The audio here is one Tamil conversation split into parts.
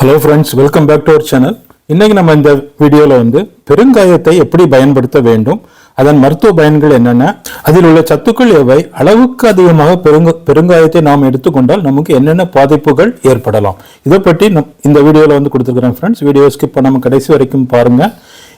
Hello friends welcome back to our channel இன்றைக்கி நம்ம இந்த வீடியோவில் வந்து பெருங்காயத்தை எப்படி பயன்படுத்த வேண்டும் அதன் மருத்துவ பயன்கள் என்னென்ன அதில் உள்ள சத்துக்கள் எவை அளவுக்கு அதிகமாக பெருங்க பெருங்காயத்தை நாம் எடுத்துக்கொண்டால் நமக்கு என்னென்ன பாதிப்புகள் ஏற்படலாம். இதை பற்றி நம் இந்த வீடியோவில் வந்து கொடுத்துருக்குறேன் ஃப்ரெண்ட்ஸ் வீடியோ ஸ்கிப் பண்ணாமல் கடைசி வரைக்கும் பாருங்கள்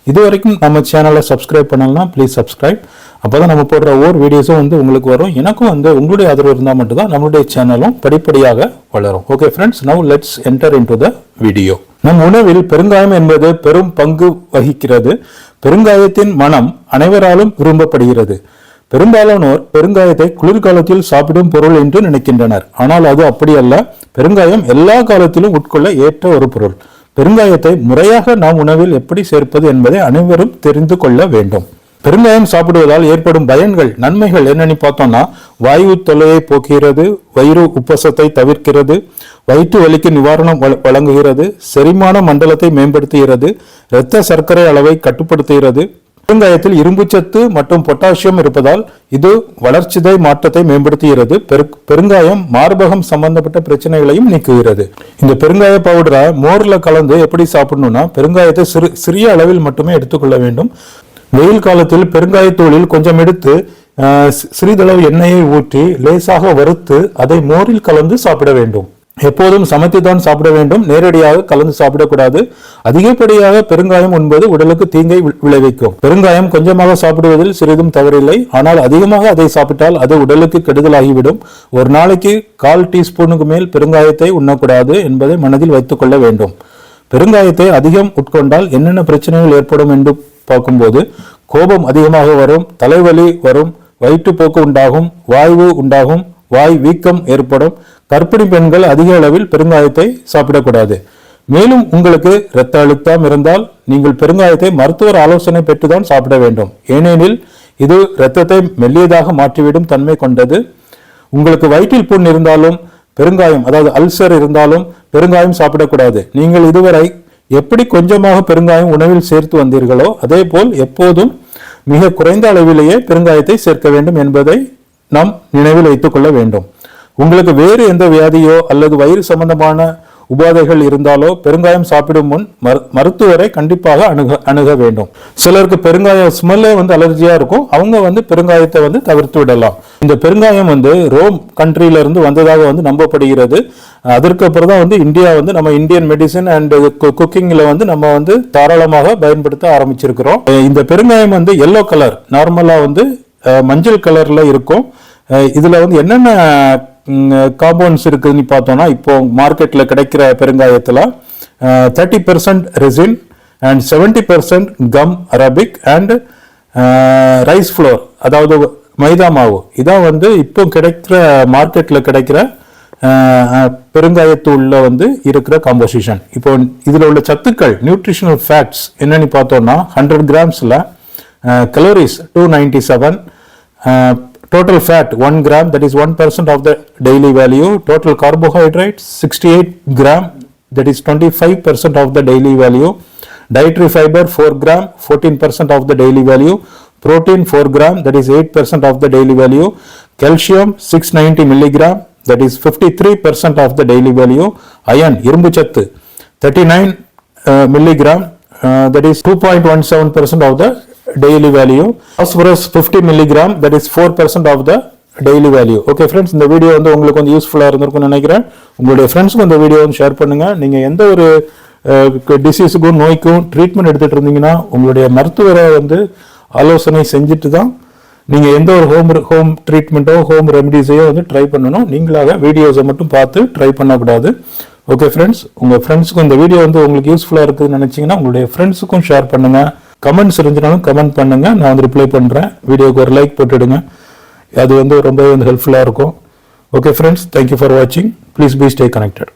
இது வரைக்கும் நம்ம சேனலை சப்ஸ்கிரைப் பண்ணலாம் ப்ளீஸ் சப்ஸ்கிரைப் அப்போ தான் நம்ம போடுற ஒவ்வொரு வீடியோஸும் வந்து உங்களுக்கு வரும். எனக்கும் வந்து உங்களுடைய ஆதரவு இருந்தால் மட்டும்தான் நம்மளுடைய சேனலும் படிப்படியாக வளரும். Okay friends now let's enter in to the video நம் உணவில் பெருங்காயம் என்பது பெரும் பங்கு வகிக்கிறது. பெருங்காயத்தின் மனம் அனைவராலும் விரும்பப்படுகிறது. பெரும்பாலானோர் பெருங்காயத்தை குளிர்காலத்தில் சாப்பிடும் பொருள் என்று நினைக்கின்றனர். ஆனால் அது அப்படியல்ல பெருங்காயம் எல்லா காலத்திலும் உட்கொள்ள ஏற்ற ஒரு பொருள். பெருங்காயத்தை முறையாக நாம் உணவில் எப்படி சேர்ப்பது என்பதை அனைவரும் தெரிந்து கொள்ள வேண்டும். பெருங்காயம் சாப்பிடுவதால் ஏற்படும் பயன்கள் நன்மைகள் என்னன்னு பார்த்தோம்னா வாயு தொல்லையை போக்குகிறது வயிறு உப்பசத்தை தவிர்க்கிறது வயிற்று வலிக்கு நிவாரணம் வழங்குகிறது செரிமான மண்டலத்தை மேம்படுத்துகிறது இரத்த சர்க்கரை அளவை கட்டுப்படுத்துகிறது. பெருங்காயத்தில் இரும்புச்சத்து மற்றும் பொட்டாசியம் இருப்பதால் இது வளர்ச்சிதை மாற்றத்தை மேம்படுத்துகிறது. பெரு பெருங்காயம் மார்பகம் சம்பந்தப்பட்ட பிரச்சனைகளையும் நீக்குகிறது. இந்த பெருங்காய பவுடரை மோரில் கலந்து எப்படி சாப்பிடணும்னா பெருங்காயத்தை சிறு சிறிய அளவில் மட்டுமே எடுத்துக்கொள்ள வேண்டும். வெயில் காலத்தில் பெருங்காயத்தூளில் கொஞ்சம் எடுத்து சிறிதளவு எண்ணெயை ஊற்றி லேசாக வறுத்து அதை மோரில் கலந்து சாப்பிட வேண்டும். எப்போதும் சமைத்துதான் சாப்பிட வேண்டும். நேரடியாக கலந்து சாப்பிடக்கூடாது. அதிகப்படியாக பெருங்காயம் உண்பது உடலுக்கு தீங்கை விளைவிக்கும். பெருங்காயம் கொஞ்சமாக சாப்பிடுவதில் சிறிதும் தவறில்லை. ஆனால் அதிகமாக அதை சாப்பிட்டால் அது உடலுக்கு கெடுதலாகிவிடும். ஒரு நாளைக்கு கால் டீஸ்பூனுக்கு மேல் பெருங்காயத்தை உண்ணக்கூடாது என்பதை மனதில் வைத்துக்கொள்ள வேண்டும். பெருங்காயத்தை அதிகம் உட்கொண்டால் என்னென்ன பிரச்சனைகள் ஏற்படும் என்று பார்க்கும்போது கோபம் அதிகமாக வரும் தலைவலி வரும் வயிற்றுப்போக்கு உண்டாகும் வாய்வு உண்டாகும் வாய் வீக்கம் ஏற்படும். கர்ப்பிணி பெண்கள் அதிக அளவில் பெருங்காயத்தை சாப்பிடக்கூடாது. மேலும் உங்களுக்கு இரத்த அழுத்தம் இருந்தால் நீங்கள் பெருங்காயத்தை மருத்துவர் ஆலோசனை பெற்றுதான் சாப்பிட வேண்டும். ஏனெனில் இது இரத்தத்தை மெல்லியதாக மாற்றிவிடும் தன்மை கொண்டது. உங்களுக்கு வயிற்றில் புண் இருந்தாலும் பெருங்காயம் அதாவது அல்சர் இருந்தாலும் பெருங்காயம் சாப்பிடக்கூடாது. நீங்கள் இதுவரை எப்படி கொஞ்சமாக பெருங்காயம் உணவில் சேர்த்து வந்தீர்களோ அதே போல் எப்போதும் மிக குறைந்த அளவிலேயே பெருங்காயத்தை சேர்க்க வேண்டும் என்பதை நாம் நினைவில் வைத்துக் கொள்ள வேண்டும். உங்களுக்கு வேறு எந்த வியாதியோ அல்லது வயிறு சம்பந்தமான உபாதைகள் இருந்தாலோ பெருங்காயம் சாப்பிடும் முன் மருத்துவரை கண்டிப்பாக அணுக அணுக வேண்டும். சிலருக்கு பெருங்காயம் ஸ்மெல்லே வந்து அலர்ஜியா இருக்கும். அவங்க வந்து பெருங்காயத்தை வந்து தவிர்த்து விடலாம். இந்த பெருங்காயம் வந்து ரோம் கண்ட்ரியில இருந்து வந்ததாக வந்து நம்பப்படுகிறது. அதற்கு அப்புறம் தான் வந்து இந்தியா வந்து நம்ம இந்தியன் மெடிசன் அண்ட் குக்கிங்ல வந்து நம்ம வந்து தாராளமாக பயன்படுத்த ஆரம்பிச்சிருக்கிறோம். இந்த பெருங்காயம் வந்து எல்லோ கலர் நார்மலா வந்து மஞ்சள் கலர்ல இருக்கும். இதில் இதுல வந்து என்னென்ன காம்பவுண்ட்ஸ் இருக்குதுன்னு பார்த்தோம்னா இப்போ மார்க்கெட்டில் கிடைக்கிற பெருங்காயத்தில் thirty percent resin and seventy percent gum arabic and rice flour அதாவது மைதா மாவு. இதான் வந்து இப்போ கிடைக்கிற மார்க்கெட்டில் கிடைக்கிற அஹ், வந்து இருக்கிற காம்போசிஷன் இப்போ இதில் உள்ள சத்துக்கள் நியூட்ரிஷனல் ஃபேக்ட்ஸ் என்னன்னு பார்த்தோம்னா hundred கிராம்ஸில் calories two ninety seven total fat 1 gram that is 1% of the daily value total carbohydrate 68 gram that is 25% of the daily value dietary fiber 4 gram 14% of the daily value protein 4 gram that is 8% of the daily value calcium 690 milligram that is 53% of the daily value iron இரும்பு சத்து 39 uh, milligram uh, that is 2.17% of the daily value. Phosphorus 50 milligram that is 4% of the daily value okay friends இந்த வீடியோ வந்து உங்களுக்கு வந்து யூஸ்ஃபுல்லாக இருந்திருக்கும்னு நினைக்கிறேன். உங்களுடைய ஃப்ரெண்ட்ஸுக்கும் இந்த வீடியோ வந்து ஷேர் பண்ணுங்கள் நீங்கள் எந்த ஒரு டிசீஸுக்கும் நோய்க்கும் ட்ரீட்மெண்ட் எடுத்துட்டு இருந்தீங்கன்னா உங்களுடைய மருத்துவரை வந்து ஆலோசனை செஞ்சுட்டு தான் நீங்கள் எந்த ஒரு ஹோம் ஹோம் ட்ரீட்மெண்ட்டோ ஹோம் ரெமடிஸையோ வந்து ட்ரை பண்ணணும். நீங்களாக வீடியோஸை மட்டும் பார்த்து ட்ரை பண்ணக்கூடாது. ஓகே ஃப்ரெண்ட்ஸ் உங்கள் ஃப்ரெண்ட்ஸுக்கும் இந்த வீடியோ வந்து உங்களுக்கு யூஸ்ஃபுல்லாக இருக்குதுன்னு நினச்சிங்கன்னா உங்களுடைய ஃப்ரெண்ட்ஸுக்கும் ஷேர் பண்ணுங்கள் கமெண்ட்ஸ் இருந்துனாலும் கமெண்ட் பண்ணுங்க. நான் வந்து ரிப்ளை பண்ணுறேன் வீடியோக்கு ஒரு லைக் போட்டுடுங்க. அது வந்து ரொம்பவே வந்து ஹெல்ப்ஃபுல்லாக இருக்கும். Okay friends thank you for வாட்சிங் ப்ளீஸ் பி ஸ்டே கனெக்டட்